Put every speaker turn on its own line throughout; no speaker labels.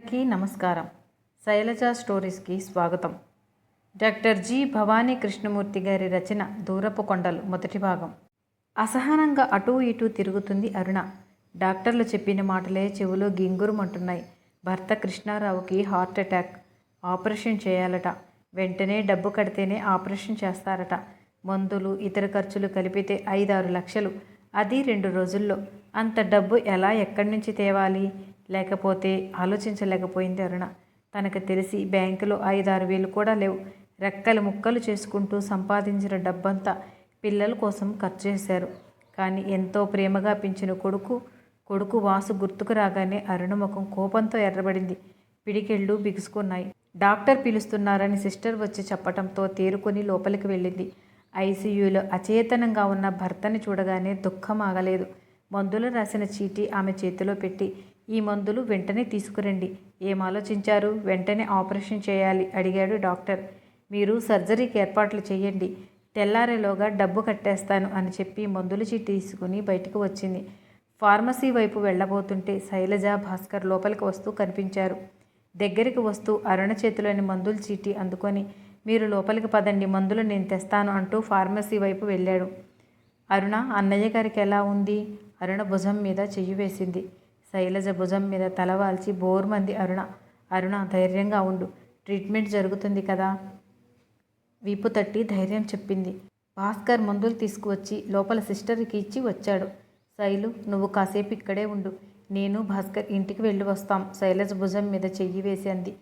అందరికీ నమస్కారం. శైలజ స్టోరీస్కి స్వాగతం. డాక్టర్ జి భవానీ కృష్ణమూర్తి గారి రచన దూరపు కొండలు మొదటి భాగం. అసహనంగా అటూ ఇటూ తిరుగుతుంది అరుణ. డాక్టర్లు చెప్పిన మాటలే చెవులో గింగురుమంటున్నాయి. భర్త కృష్ణారావుకి హార్ట్ అటాక్. ఆపరేషన్ చేయాలట. వెంటనే డబ్బు కడితేనే ఆపరేషన్ చేస్తారట. మందులు ఇతర ఖర్చులు కలిపితే ఐదారు లక్షలు. అది రెండు రోజుల్లో. అంత డబ్బు ఎలా ఎక్కడి నుంచి తేవాలి? లేకపోతే ఆలోచించలేకపోయింది అరుణ. తనకు తెలిసి బ్యాంకులో ఐదారు వేలు కూడా లేవు. రెక్కలు ముక్కలు చేసుకుంటూ సంపాదించిన డబ్బంతా పిల్లల కోసం ఖర్చు చేశారు. కానీ ఎంతో ప్రేమగా పెంచిన కొడుకు కొడుకు వాసు గుర్తుకు రాగానే అరుణ ముఖం కోపంతో ఎర్రబడింది. పిడికెళ్ళు బిగుసుకున్నాయి. డాక్టర్ పిలుస్తున్నారని సిస్టర్ వచ్చి చెప్పటంతో తేరుకొని లోపలికి వెళ్ళింది. ఐసీయూలో అచేతనంగా ఉన్న భర్తని చూడగానే దుఃఖం ఆగలేదు. మందులు రాసిన చీటీ ఆమె చేతిలో పెట్టి ఈ మందులు వెంటనే తీసుకురండి. ఏం ఆలోచించారు? వెంటనే ఆపరేషన్ చేయాలి అడిగాడు డాక్టర్. మీరు సర్జరీకి ఏర్పాట్లు చేయండి. తెల్లారేలోగా డబ్బు కట్టేస్తాను అని చెప్పి మందులు చీటీ తీసుకుని బయటకు వచ్చింది. ఫార్మసీ వైపు వెళ్ళబోతుంటే శైలజ భాస్కర్ లోపలికి వస్తూ కనిపించారు. దగ్గరికి వస్తూ అరుణ చేతిలోని మందుల చీటీ అందుకొని మీరు లోపలికి పదండి మందులు నేను తెస్తాను అంటూ ఫార్మసీ వైపు వెళ్ళాడు. అరుణ అన్నయ్య గారికి ఎలా ఉంది? అరుణ భుజం మీద చెయ్యి వేసింది. శైలజ భుజం మీద తలవాల్చి బోర్మంది అరుణ అరుణ ధైర్యంగా ఉండు. ట్రీట్మెంట్ జరుగుతుంది కదా వీపు తట్టి ధైర్యం చెప్పింది. భాస్కర్ మందులు తీసుకువచ్చి లోపల సిస్టర్కి ఇచ్చి వచ్చాడు. శైలు నువ్వు కాసేపు ఇక్కడే ఉండు. నేను భాస్కర్ ఇంటికి వెళ్ళి వస్తాం శైలజ భుజం మీద చెయ్యి వేసి అంది.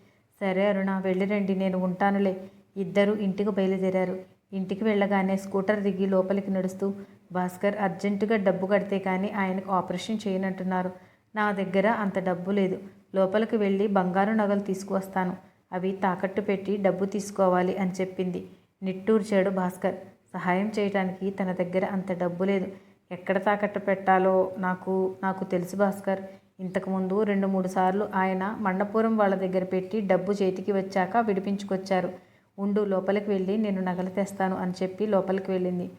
సరే అరుణ వెళ్ళిరండి నేను ఉంటానులే. ఇద్దరు ఇంటికి బయలుదేరారు. ఇంటికి వెళ్ళగానే స్కూటర్ దిగి లోపలికి నడుస్తూ భాస్కర్ అర్జెంటుగా డబ్బు కడితే కానీ ఆయనకు ఆపరేషన్ చేయనంటున్నారు. నా దగ్గర అంత డబ్బు లేదు. లోపలికి వెళ్ళి బంగారు నగలు తీసుకువస్తాను. అవి తాకట్టు పెట్టి డబ్బు తీసుకోవాలి అని చెప్పింది నిట్టూర్చాడు భాస్కర్. సహాయం చేయటానికి తన దగ్గర అంత డబ్బు లేదు. ఎక్కడ తాకట్టు పెట్టాలో నాకు నాకు తెలుసు భాస్కర్. ఇంతకుముందు రెండు మూడు సార్లు ఆయన మండపురం వాళ్ళ దగ్గర పెట్టి డబ్బు చేతికి వచ్చాక విడిపించుకొచ్చారు. ఉండు లోపలికి వెళ్ళి నేను నగలు తెస్తాను అని చెప్పి లోపలికి వెళ్ళింది.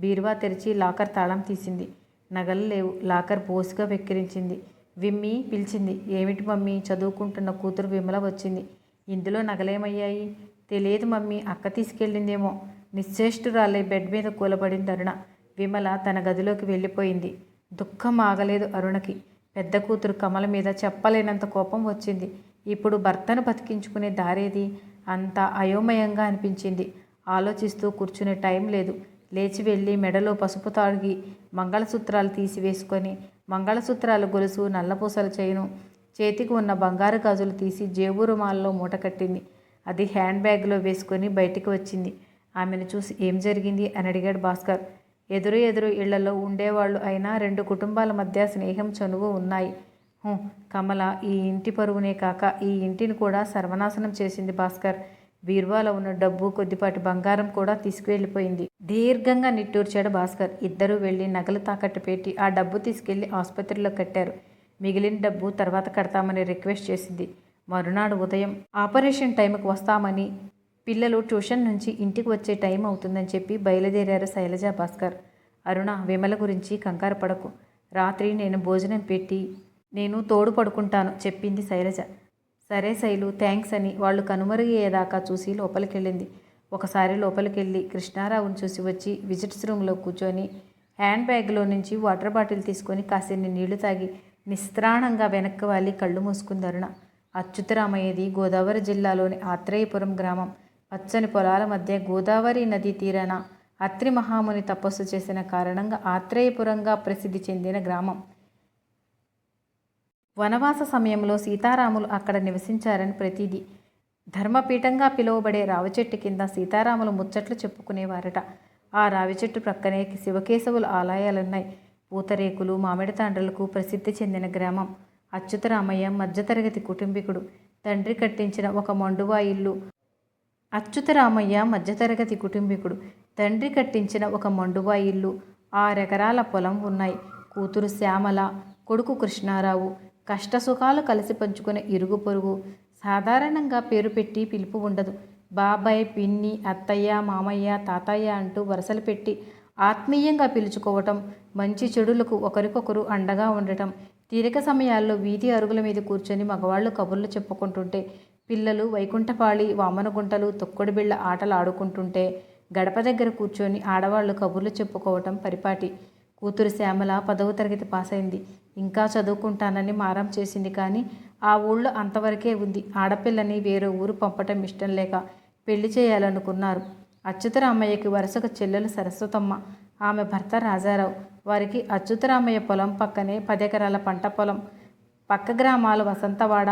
బీరువా తెరిచి లాకర్ తాళం తీసింది. నగలు లేవు. లాకర్ బోసుగా వెక్కిరించింది. విమ్మి పిలిచింది. ఏమిటి మమ్మీ? చదువుకుంటున్న కూతురు విమల వచ్చింది. ఇందులో నగలేమయ్యాయి? తెలియదు మమ్మీ. అక్క తీసుకెళ్ళిందేమో. నిశ్చేష్టురాలే బెడ్ మీద కూలబడింది అరుణ. విమల తన గదిలోకి వెళ్ళిపోయింది. దుఃఖం ఆగలేదు అరుణకి. పెద్ద కూతురు కమల మీద చెప్పలేనంత కోపం వచ్చింది. ఇప్పుడు భర్తను బతికించుకునే దారేది? అంత అయోమయంగా అనిపించింది. ఆలోచిస్తూ కూర్చునే టైం లేదు. లేచి వెళ్ళి మెడలో పసుపు తాగి మంగళసూత్రాలు తీసివేసుకొని మంగళసూత్రాలు గొలుసు నల్లపూసల చేయను. చేతికి ఉన్న బంగారు గాజులు తీసి జేబు రుమాల్లో మూట కట్టింది. అది హ్యాండ్ బ్యాగ్లో వేసుకొని బయటికి వచ్చింది. ఆమెను చూసి ఏం జరిగింది అని అడిగాడు భాస్కర్. ఎదురు ఎదురు ఇళ్ళలో ఉండేవాళ్ళు అయినా రెండు కుటుంబాల మధ్య స్నేహం చనువు ఉన్నాయి. కమల ఈ ఇంటి పరువునే కాక ఈ ఇంటిని కూడా సర్వనాశనం చేసింది భాస్కర్. బీర్వాలో ఉన్న డబ్బు కొద్దిపాటి బంగారం కూడా తీసుకువెళ్ళిపోయింది. దీర్ఘంగా నిట్టూర్చాడు భాస్కర్. ఇద్దరూ వెళ్ళి నగలు తాకట్టు పెట్టి ఆ డబ్బు తీసుకెళ్ళి ఆసుపత్రిలో కట్టారు. మిగిలిన డబ్బు తర్వాత కడతామని రిక్వెస్ట్ చేసింది. మరునాడు ఉదయం ఆపరేషన్ టైంకి వస్తామని పిల్లలు ట్యూషన్ నుంచి ఇంటికి వచ్చే టైం అవుతుందని చెప్పి బయలుదేరారు శైలజ భాస్కర్. అరుణ విమల గురించి కంగారు పడకు. రాత్రి నేను భోజనం పెట్టి నేను తోడు పడుకుంటాను చెప్పింది శైలజ. సరే శైలు థ్యాంక్స్ అని వాళ్ళు కనుమరుగయ్యేదాకా చూసి లోపలికెళ్ళింది. ఒకసారి లోపలికెళ్ళి కృష్ణారావుని చూసి వచ్చి విజిట్స్ రూమ్లో కూర్చొని హ్యాండ్ బ్యాగ్లో నుంచి వాటర్ బాటిల్ తీసుకొని కాసిన్ని నీళ్ళు తాగి నిస్త్రాణంగా వెనక్కి వాలి కళ్ళు మూసుకుంది అరుణ అచ్యుతరామయ్యది గోదావరి జిల్లాలోని ఆత్రేయపురం గ్రామం. పచ్చని పొలాల మధ్య గోదావరి నదీ తీరాన అత్రి మహాముని తపస్సు చేసిన కారణంగా ఆత్రేయపురంగా ప్రసిద్ధి చెందిన గ్రామం. వనవాస సమయంలో సీతారాములు అక్కడ నివసించారని ప్రతీది. ధర్మపీఠంగా పిలువబడే రావిచెట్టు కింద సీతారాములు ముచ్చట్లు చెప్పుకునేవారట. ఆ రావిచెట్టు ప్రక్కనే శివకేశవుల ఆలయాలున్నాయి. పూతరేకులు మామిడి తాండ్రలకు ప్రసిద్ధి చెందిన గ్రామం. అచ్యుతరామయ్య మధ్యతరగతి కుటుంబీకుడు. తండ్రి కట్టించిన ఒక మండువా ఇల్లు. అచ్యుతరామయ్య మధ్యతరగతి కుటుంబీకుడు. తండ్రి కట్టించిన ఒక మండువా ఇల్లు. ఆరెకరాల పొలం ఉన్నాయి. కూతురు శ్యామల కొడుకు కృష్ణారావు కష్టసుఖాలు కలిసి పంచుకునే ఇరుగు పొరుగు. సాధారణంగా పేరు పెట్టి పిలుపు ఉండదు. బాబాయ్ పిన్ని అత్తయ్య మామయ్య తాతయ్య అంటూ వరుసలు పెట్టి ఆత్మీయంగా పిలుచుకోవటం మంచి చెడులకు ఒకరికొకరు అండగా ఉండటం తీరిక సమయాల్లో వీధి అరుగుల మీద కూర్చొని మగవాళ్ళు కబుర్లు చెప్పుకుంటుంటే పిల్లలు వైకుంఠపాళి వామనగుంటలు తొక్కుడు బిళ్ళ ఆటలు ఆడుకుంటుంటే గడప దగ్గర కూర్చొని ఆడవాళ్ళు కబుర్లు చెప్పుకోవటం పరిపాటి. కూతురు శ్యామల పదవ తరగతి పాస్ అయింది ఇంకా చదువుకుంటానని మారం చేసింది కానీ ఆ ఊళ్ళో అంతవరకే ఉంది. ఆడపిల్లని వేరే ఊరు పంపటం ఇష్టం లేక పెళ్ళి చేయాలనుకున్నారు. అచ్యుతరామయ్యకి వరుసగా చెల్లెలు సరస్వతమ్మ ఆమె భర్త రాజారావు. వారికి అచ్యుతరామయ్య పొలం పక్కనే పదెకరాల పంట పొలం పక్క గ్రామాలు వసంతవాడ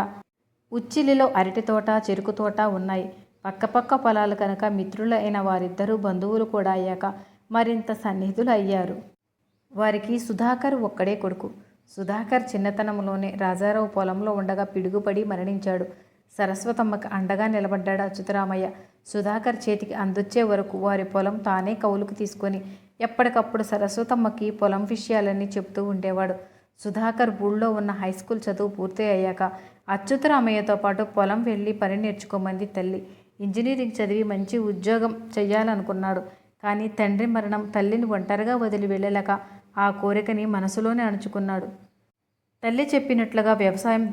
ఉచ్చిలిలో అరటి తోట చెరుకు తోట ఉన్నాయి. పక్కపక్క పొలాలు కనుక మిత్రులైన వారిద్దరూ బంధువులు కూడా అయ్యాక మరింత సన్నిహితులు అయ్యారు. వారికి సుధాకర్ ఒక్కడే కొడుకు. సుధాకర్ చిన్నతనంలోనే రాజారావు పొలంలో ఉండగా పిడుగుపడి మరణించాడు. సరస్వతమ్మకు అండగా నిలబడ్డాడు అచ్యుతరామయ్య. సుధాకర్ చేతికి అందొచ్చే వరకు వారి పొలం తానే కౌలుకు తీసుకొని ఎప్పటికప్పుడు సరస్వతమ్మకి పొలం విషయాలన్నీ చెప్తూ ఉండేవాడు. సుధాకర్ ఊళ్ళో ఉన్న హై స్కూల్ చదువు పూర్తి అయ్యాక అచ్యుతరామయ్యతో పాటు పొలం వెళ్ళి పని నేర్చుకోమంది తల్లి. ఇంజనీరింగ్ చదివి మంచి ఉద్యోగం చెయ్యాలనుకున్నాడు. కానీ తండ్రి మరణం తల్లిని ఒంటరిగా వదిలి వెళ్ళలేక ఆ కోరికని మనసులోనే అణుచుకున్నాడు. తల్లి చెప్పినట్లుగా వ్యవసాయం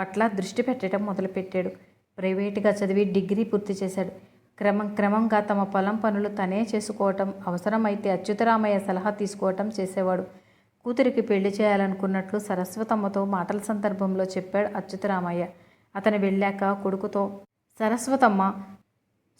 పట్ల దృష్టి పెట్టడం మొదలుపెట్టాడు. ప్రైవేటుగా చదివి డిగ్రీ పూర్తి చేశాడు. క్రమం క్రమంగా తమ పొలం పనులు తనే చేసుకోవటం అవసరమైతే అచ్యుతరామయ్య సలహా తీసుకోవటం చేసేవాడు. కూతురికి పెళ్ళి చేయాలనుకున్నట్లు సరస్వతమ్మతో మాటల సందర్భంలో చెప్పాడు అచ్యుతరామయ్య. అతను వెళ్ళాక కొడుకుతో సరస్వతమ్మ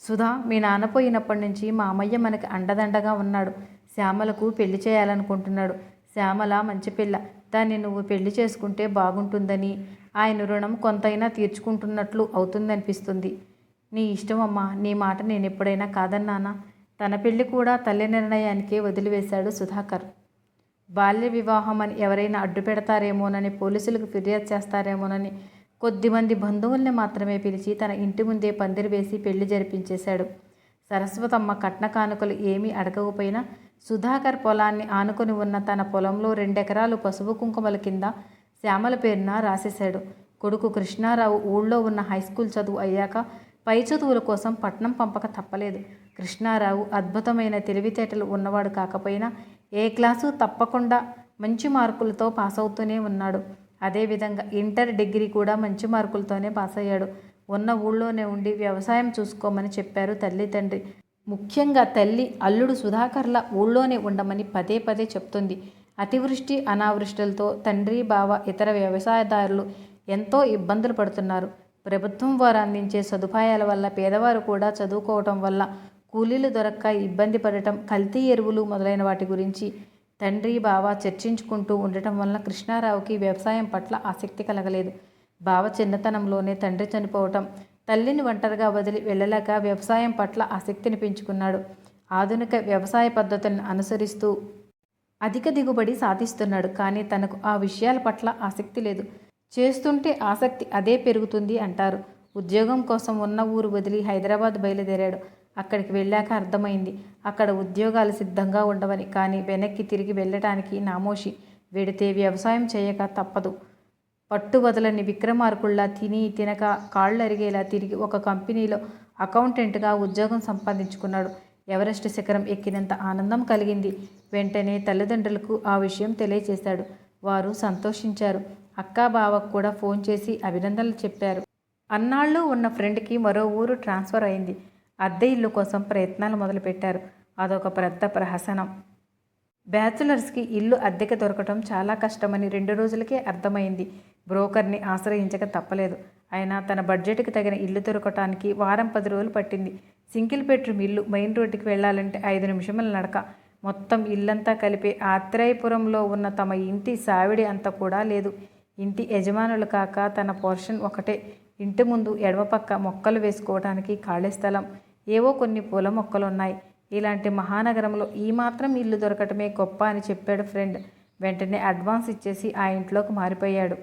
సుధా మీ నాన్న పోయినప్పటి నుంచి మా అమ్మయ్య మనకి అండదండగా ఉన్నాడు. శ్యామలకు పెళ్ళి చేయాలనుకుంటున్నాడు. శ్యామల మంచి పిల్ల దాన్ని నువ్వు పెళ్ళి చేసుకుంటే బాగుంటుందని. ఆయన రుణం కొంతైనా తీర్చుకుంటున్నట్లు అవుతుందనిపిస్తుంది. నీ ఇష్టం అమ్మా నీ మాట నేను ఎప్పుడైనా కాదన్నానా? తన పెళ్ళి కూడా తల్లి నిర్ణయానికే వదిలివేశాడు సుధాకర్. బాల్య వివాహం అని ఎవరైనా అడ్డు పెడతారేమోనని పోలీసులకు ఫిర్యాదు చేస్తారేమోనని కొద్దిమంది బంధువుల్ని మాత్రమే పిలిచి తన ఇంటి ముందే పందిరి వేసి పెళ్ళి జరిపించేశాడు. సరస్వతమ్మ కట్న కానుకలు ఏమీ అడగకపోయినా సుధాకర్ పొలాన్ని ఆనుకొని ఉన్న తన పొలంలో రెండెకరాలు పసుపు కుంకుమల కింద శ్యామల పేరున రాసేశాడు. కొడుకు కృష్ణారావు ఊళ్ళో ఉన్న హై స్కూల్ చదువు అయ్యాక పై చదువుల కోసం పట్నం పంపక తప్పలేదు. కృష్ణారావు అద్భుతమైన తెలివితేటలు ఉన్నవాడు కాకపోయినా ఏ క్లాసు తప్పకుండా మంచి మార్కులతో పాస్ అవుతూనే ఉన్నాడు అదేవిధంగా ఇంటర్ డిగ్రీ కూడా మంచి మార్కులతోనే పాస్ అయ్యాడు ఉన్న ఊళ్ళోనే ఉండి వ్యవసాయం చూసుకోమని చెప్పారు తల్లి తండ్రి ముఖ్యంగా తల్లి అల్లుడు సుధాకర్ల ఊళ్ళోనే ఉండమని పదే పదే చెప్తుంది. అతివృష్టి అనావృష్టిలతో తండ్రి బావ ఇతర వ్యవసాయదారులు ఎంతో ఇబ్బందులు పడుతున్నారు. ప్రభుత్వం వారు అందించే సదుపాయాల వల్ల పేదవారు కూడా చదువుకోవటం వల్ల కూలీలు దొరక్క ఇబ్బంది పడటం కల్తీ ఎరువులు మొదలైన వాటి గురించి తండ్రి బావ చర్చించుకుంటూ ఉండటం వలన కృష్ణారావుకి వ్యవసాయం పట్ల ఆసక్తి కలగలేదు. బావ చిన్నతనంలోనే తండ్రి చనిపోవటం తల్లిని ఒంటరిగా వదిలి వెళ్ళలేక వ్యవసాయం పట్ల ఆసక్తిని పెంచుకున్నాడు. ఆధునిక వ్యవసాయ పద్ధతులను అనుసరిస్తూ అధిక దిగుబడి సాధిస్తున్నాడు. కానీ తనకు ఆ విషయాల పట్ల ఆసక్తి లేదు. చేస్తుంటే ఆసక్తి అదే పెరుగుతుంది అంటారు. ఉద్యోగం కోసం ఉన్న ఊరు వదిలి హైదరాబాద్ బయలుదేరాడు. అక్కడికి వెళ్ళాక అర్థమైంది. అక్కడ ఉద్యోగాలు సిద్ధంగా ఉండవని. కానీ వెనక్కి తిరిగి వెళ్ళటానికి నామోషి. వెడితే వ్యవసాయం చేయక తప్పదు. పట్టు వదలని విక్రమార్కుల్లా తిని తినక కాళ్ళు అరిగేలా తిరిగి ఒక కంపెనీలో అకౌంటెంట్గా ఉద్యోగం సంపాదించుకున్నాడు. ఎవరెస్ట్ శిఖరం ఎక్కినంత ఆనందం కలిగింది. వెంటనే తల్లిదండ్రులకు ఆ విషయం తెలియచేశాడు. వారు సంతోషించారు. అక్కా బావకు కూడా ఫోన్ చేసి అభినందనలు చెప్పారు. అన్నాళ్ళు ఉన్న ఫ్రెండ్కి మరో ఊరు ట్రాన్స్ఫర్ అయింది. అద్దె ఇల్లు కోసం ప్రయత్నాలు మొదలుపెట్టారు. అదొక పెద్ద ప్రహసనం. బ్యాచులర్స్కి ఇల్లు అద్దెకి దొరకటం చాలా కష్టమని రెండు రోజులకే అర్థమైంది. బ్రోకర్ని ఆశ్రయించక తప్పలేదు. అయినా తన బడ్జెట్కి తగిన ఇల్లు దొరకటానికి వారం పది రోజులు పట్టింది. సింగిల్ బెడ్రూమ్ ఇల్లు మెయిన్ రోడ్డుకి వెళ్ళాలంటే ఐదు నిమిషముల నడక. మొత్తం ఇల్లంతా కలిపి ఆత్రేయపురంలో ఉన్న తమ ఇంటి సావిడి అంత కూడా లేదు. ఇంటి యజమానులు కాక తన పోర్షన్ ఒకటే. ఇంటి ముందు ఎడమపక్క మొక్కలు వేసుకోవడానికి ఖాళీ స్థలం. ఏవో కొన్ని పూల మొక్కలు ఉన్నాయి ఇలాంటి మహానగరంలో ఈ మాత్రం ఇల్లు దొరకటమే గొప్ప అని చెప్పాడు ఫ్రెండ్. వెంటనే అడ్వాన్స్ ఇచ్చేసి ఆ ఇంట్లోకి మారిపోయాడు.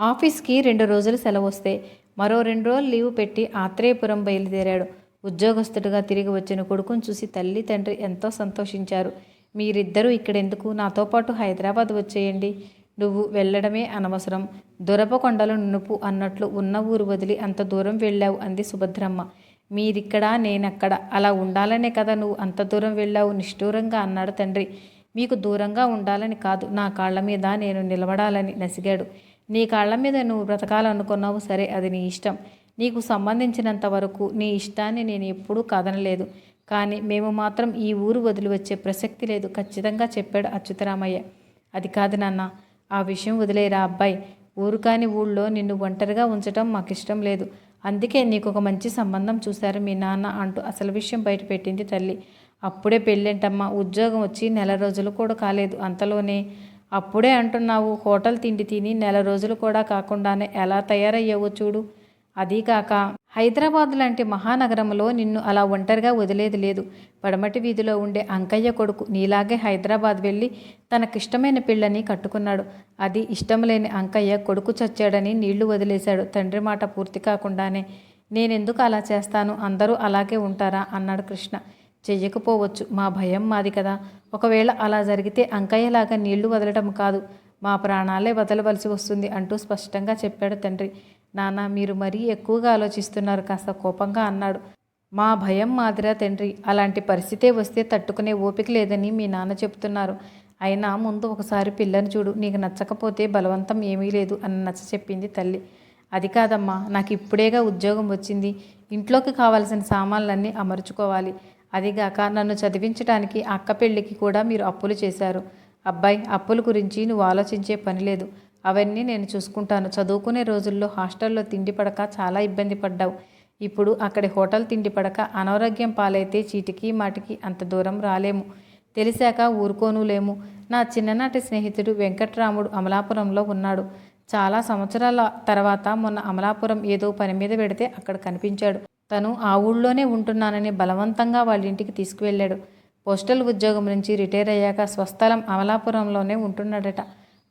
ఆఫీస్కి రెండు రోజులు సెలవు వస్తే మరో రెండు రోజులు లీవ్ పెట్టి ఆత్రేయపురం బయలుదేరాడు. ఉద్యోగస్తుడిగా తిరిగి వచ్చిన కొడుకును చూసి తల్లి తండ్రి ఎంతో సంతోషించారు. మీరిద్దరూ ఇక్కడెందుకు? నాతో పాటు హైదరాబాద్ వచ్చేయండి. నువ్వు వెళ్ళడమే అనవసరం. దొరపకొండలు నునుపు అన్నట్లు ఉన్న ఊరు వదిలి అంత దూరం వెళ్ళావు అంది సుభద్రమ్మ. మీరిక్కడ నేనక్కడ. అలా ఉండాలనే కదా నువ్వు. అంత దూరం వెళ్ళావు నిష్ఠూరంగా అన్నాడు తండ్రి. మీకు దూరంగా ఉండాలని కాదు. నా కాళ్ళ మీద నేను నిలబడాలని నసిగాడు. నీ కాళ్ళ మీద నువ్వు బ్రతకాలనుకున్నావు సరే అది నీ ఇష్టం. నీకు సంబంధించినంత వరకు నీ ఇష్టాన్ని నేను ఎప్పుడూ కాదనలేదు. కానీ మేము మాత్రం ఈ ఊరు వదిలి వచ్చే ప్రసక్తి లేదు. ఖచ్చితంగా చెప్పాడు అచ్యుతరామయ్య. అది కాదు నాన్న. ఆ విషయం వదిలేరా అబ్బాయి? ఊరు కాని ఊళ్ళో నిన్ను ఒంటరిగా ఉంచటం మాకు ఇష్టం లేదు. అందుకే నీకు ఒక మంచి సంబంధం చూశారు మీ నాన్న అంటూ అసలు విషయం బయటపెట్టింది తల్లి. అప్పుడే పెళ్ళేంటమ్మా? ఉద్యోగం వచ్చి నెల రోజులు కూడా కాలేదు. అంతలోనే అప్పుడే అంటున్నావు హోటల్ తిండి తిని నెల రోజులు కూడా కాకుండానే ఎలా తయారయ్యావో చూడు. అదీ కాక హైదరాబాద్ లాంటి మహానగరంలో నిన్ను అలా ఒంటరిగా వదిలేది లేదు. పడమటి వీధిలో ఉండే అంకయ్య కొడుకు నీలాగే హైదరాబాద్ వెళ్ళి తనకిష్టమైన పిల్లని కట్టుకున్నాడు. అది ఇష్టం లేని అంకయ్య కొడుకు చచ్చాడని నీళ్ళు వదిలేశాడు. తండ్రి మాట పూర్తి కాకుండానే నేనెందుకు అలా చేస్తాను? అందరూ అలాగే ఉంటారా? అన్నాడు కృష్ణ. చెయ్యకపోవచ్చు. మా భయం మాది కదా. ఒకవేళ అలా జరిగితే అంకయ్యలాగా నీళ్ళు వదలటం కాదు. మా ప్రాణాలే వదలవలసి వస్తుంది అంటూ స్పష్టంగా చెప్పాడు తండ్రి. నాన్న మీరు మరీ ఎక్కువగా ఆలోచిస్తున్నారు కాస్త కోపంగా అన్నాడు. మా భయం మాదిరా తండ్రి అలాంటి పరిస్థితే వస్తే తట్టుకునే ఓపిక లేదని మీ నాన్న చెప్తున్నారు. అయినా ముందు ఒకసారి పిల్లని చూడు నీకు నచ్చకపోతే బలవంతం ఏమీ లేదు అని నచ్చ చెప్పింది తల్లి. అది కాదమ్మా నాకు ఇప్పుడేగా ఉద్యోగం వచ్చింది. ఇంట్లోకి కావాల్సిన సామాన్లన్నీ అమర్చుకోవాలి. అదిగాక నన్ను చదివించడానికి అక్క పెళ్ళికి కూడా మీరు అప్పులు చేశారు. అబ్బాయి అప్పుల గురించి నువ్వు ఆలోచించే పని లేదు. అవన్నీ నేను చూసుకుంటాను. చదువుకునే రోజుల్లో హాస్టల్లో తిండి పడక చాలా ఇబ్బంది పడ్డావు. ఇప్పుడు అక్కడి హోటల్ తిండి పడక అనారోగ్యం పాలైతే చీటికి మాటికి అంత దూరం రాలేము. తెలిసాక ఊరుకోను లేము నా చిన్ననాటి స్నేహితుడు వెంకట్రాముడు అమలాపురంలో ఉన్నాడు. చాలా సంవత్సరాల తర్వాత మొన్న అమలాపురం ఏదో పని మీద పెడితే అక్కడ కనిపించాడు. తను ఆ ఊళ్ళోనే ఉంటున్నానని బలవంతంగా వాళ్ళ ఇంటికి తీసుకువెళ్ళాడు. పోస్టల్ ఉద్యోగం నుంచి రిటైర్ అయ్యాక స్వస్థలం అమలాపురంలోనే ఉంటున్నాడట.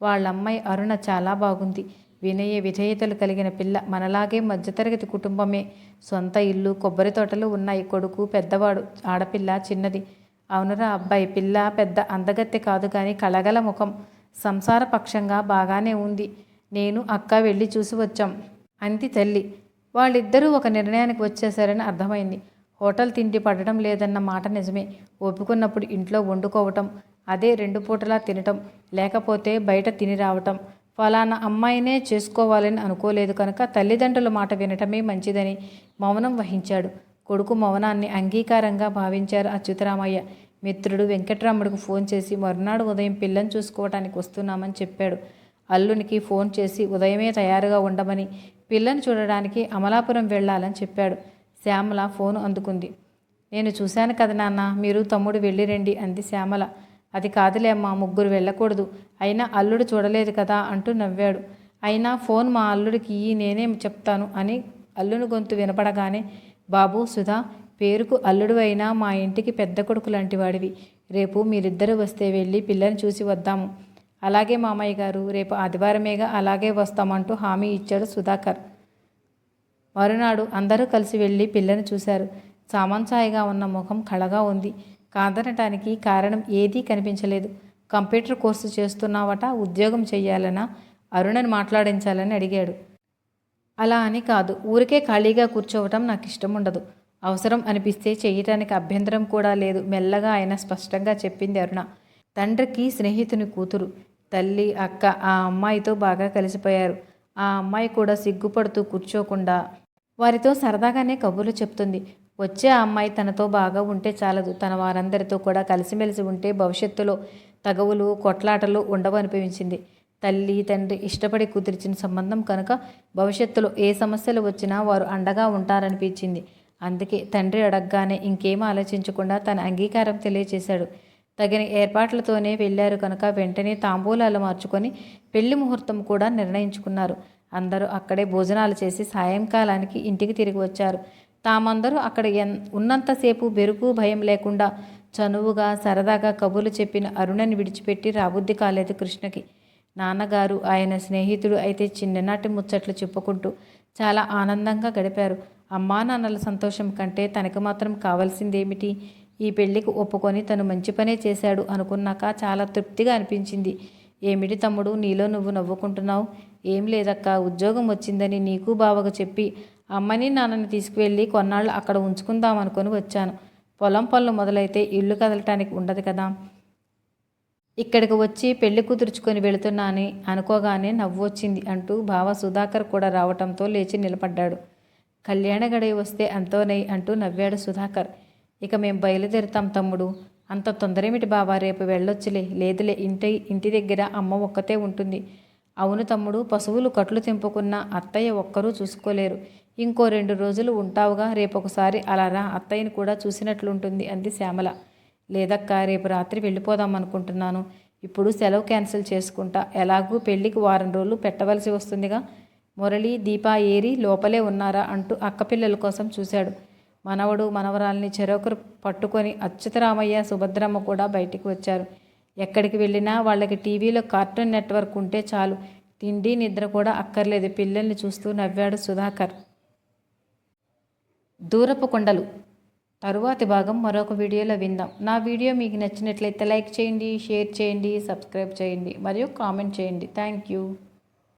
వాళ్ళ అమ్మాయి అరుణ చాలా బాగుంది. వినయ విధేయతలు కలిగిన పిల్ల మనలాగే మధ్యతరగతి కుటుంబమే. సొంత ఇల్లు కొబ్బరి తోటలు ఉన్నాయి. కొడుకు పెద్దవాడు ఆడపిల్ల చిన్నది. అవునరా అబ్బాయి పిల్ల పెద్ద అందగత్తె కాదు కానీ కళగల ముఖం. సంసార పక్షంగా బాగానే ఉంది. నేను అక్క వెళ్ళి చూసి వచ్చాం. అంది తల్లి. వాళ్ళిద్దరూ ఒక నిర్ణయానికి వచ్చేశారని అర్థమైంది. హోటల్ తిండి పడడం లేదన్న మాట నిజమే. ఒప్పుకున్నప్పుడు ఇంట్లో వండుకోవటం. అదే రెండు పూటలా తినటం లేకపోతే బయట తిని రావటం. ఫలానా అమ్మాయినే చేసుకోవాలని అనుకోలేదు కనుక తల్లిదండ్రుల మాట వినటమే మంచిదని మౌనం వహించాడు. కొడుకు మౌనాన్ని అంగీకారంగా భావించారు అచ్యుతరామయ్య. మిత్రుడు వెంకట్రాముడికి ఫోన్ చేసి మరునాడు ఉదయం పిల్లని చూసుకోవటానికి వస్తున్నామని చెప్పాడు. అల్లునికి ఫోన్ చేసి ఉదయమే తయారుగా ఉండమని పిల్లని చూడడానికి అమలాపురం వెళ్ళాలని చెప్పాడు. శ్యామల ఫోన్ అందుకుంది. నేను చూశాను కదా నాన్న మీరు తమ్ముడు వెళ్ళిరండి అంది శ్యామల. అది కాదులే అమ్మా ముగ్గురు వెళ్ళకూడదు. అయినా అల్లుడు చూడలేదు కదా అంటూ నవ్వాడు. అయినా ఫోన్ మా అల్లుడికి ఇయ్యి నేనే చెప్తాను అని అల్లుని గొంతు వినపడగానే బాబు సుధా పేరుకు అల్లుడు అయినా మా ఇంటికి పెద్ద కొడుకు లాంటి వాడివి. రేపు మీరిద్దరు వస్తే వెళ్ళి పిల్లని చూసి వద్దాము. అలాగే మామయ్య గారు రేపు ఆదివారమేగా అలాగే వస్తామంటూ హామీ ఇచ్చాడు సుధాకర్. మరునాడు అందరూ కలిసి వెళ్ళి పిల్లని చూశారు. సామాన్సాయిగా ఉన్న ముఖం కళగా ఉంది. కాదనటానికి కారణం ఏదీ కనిపించలేదు. కంప్యూటర్ కోర్సు చేస్తున్నావట ఉద్యోగం చెయ్యాలనా? అరుణని మాట్లాడించాలని అడిగాడు. అలా అని కాదు. ఊరికే ఖాళీగా కూర్చోవటం నాకు ఇష్టం ఉండదు అవసరం అనిపిస్తే చేయటానికి అభ్యంతరం కూడా లేదు. మెల్లగా ఆయన స్పష్టంగా చెప్పింది అరుణ. తండ్రికి స్నేహితుని కూతురు. తల్లి అక్క ఆ అమ్మాయితో బాగా కలిసిపోయారు. ఆ అమ్మాయి కూడా సిగ్గుపడుతూ కూర్చోకుండా వారితో సరదాగానే కబుర్లు చెప్తుంది. వచ్చే ఆ అమ్మాయి తనతో బాగా ఉంటే చాలదు. తన వారందరితో కూడా కలిసిమెలిసి ఉంటే భవిష్యత్తులో తగవులు కొట్లాటలు ఉండవనిపించింది తల్లి తండ్రి ఇష్టపడి కుదిర్చిన సంబంధం కనుక భవిష్యత్తులో ఏ సమస్యలు వచ్చినా వారు అండగా ఉంటారనిపించింది. అందుకే తండ్రి అడగగానే ఇంకేం ఆలోచించకుండా తన అంగీకారం తెలియచేశాడు. తగిన ఏర్పాట్లతోనే వెళ్ళారు కనుక వెంటనే తాంబూలాలు మార్చుకొని పెళ్ళి ముహూర్తం కూడా నిర్ణయించుకున్నారు. అందరూ అక్కడే భోజనాలు చేసి సాయంకాలానికి ఇంటికి తిరిగి వచ్చారు. తామందరూ అక్కడ ఎన్ ఉన్నంతసేపు బెరుకు భయం లేకుండా చనువుగా సరదాగా కబుర్లు చెప్పిన అరుణని విడిచిపెట్టి రాబుద్ది కాలేదు కృష్ణకి. నాన్నగారు ఆయన స్నేహితుడు అయితే చిన్ననాటి ముచ్చట్లు చెప్పుకుంటూ చాలా ఆనందంగా గడిపారు. అమ్మా నాన్నల సంతోషం కంటే తనకు మాత్రం కావాల్సిందేమిటి? ఈ పెళ్ళికి ఒప్పుకొని తను మంచి పనే చేశాడు అనుకున్నాక చాలా తృప్తిగా అనిపించింది. ఏమిటి తమ్ముడు నీలో నువ్వు నవ్వుకుంటున్నావు? ఏం లేదక్క ఉద్యోగం వచ్చిందని నీకు బావకు చెప్పి అమ్మని నాన్నని తీసుకువెళ్ళి కొన్నాళ్ళు అక్కడ ఉంచుకుందాం అనుకుని వచ్చాను. పొలం పనులు మొదలైతే ఇల్లు కదలటానికి ఉండదు కదా. ఇక్కడికి వచ్చి పెళ్ళి కుదుర్చుకొని వెళుతున్నానని అనుకోగానే నవ్వు వచ్చింది అంటూ బావ సుధాకర్ కూడా రావటంతో లేచి నిలబడ్డాడు. కళ్యాణ గడియ వస్తే అంతోనై అంటూ నవ్వాడు సుధాకర్. ఇక మేం బయలుదేరుతాం తమ్ముడు. అంత తొందరేమిటి బావా రేపు వెళ్ళొచ్చులే. లేదులే ఇంటి ఇంటి దగ్గర అమ్మ ఒక్కతే ఉంటుంది. అవును తమ్ముడు పశువులు కట్లు తెంపుకున్న అత్తయ్య ఒక్కరూ చూసుకోలేరు. ఇంకో రెండు రోజులు ఉంటావుగా రేపొకసారి అలా రా అత్తయ్యని కూడా చూసినట్లుంటుంది అంది శ్యామల. లేదక్క రేపు రాత్రి వెళ్ళిపోదాం అనుకుంటున్నాను ఇప్పుడు సెలవు క్యాన్సిల్ చేసుకుంటా. ఎలాగూ పెళ్ళికి వారం రోజులు పెట్టవలసి వస్తుందిగా. మురళి దీపా ఏరి లోపలే ఉన్నారా అంటూ అక్కపిల్లల కోసం చూశాడు. మనవడు మనవరాల్ని చెరొకరు పట్టుకొని అచ్యుతరామయ్య సుభద్రమ్మ కూడా బయటికి వచ్చారు. ఎక్కడికి వెళ్ళినా వాళ్ళకి టీవీలో కార్టూన్ నెట్వర్క్ ఉంటే చాలు. తిండి నిద్ర కూడా అక్కర్లేదు. పిల్లల్ని చూస్తూ నవ్వాడు సుధాకర్. దూరపు కొండలు. తరువాతి భాగం మరొక వీడియోలో విందాం. నా వీడియో మీకు నచ్చినట్లయితే లైక్ చేయండి షేర్ చేయండి సబ్స్క్రైబ్ చేయండి మరియు కామెంట్ చేయండి. Thank you.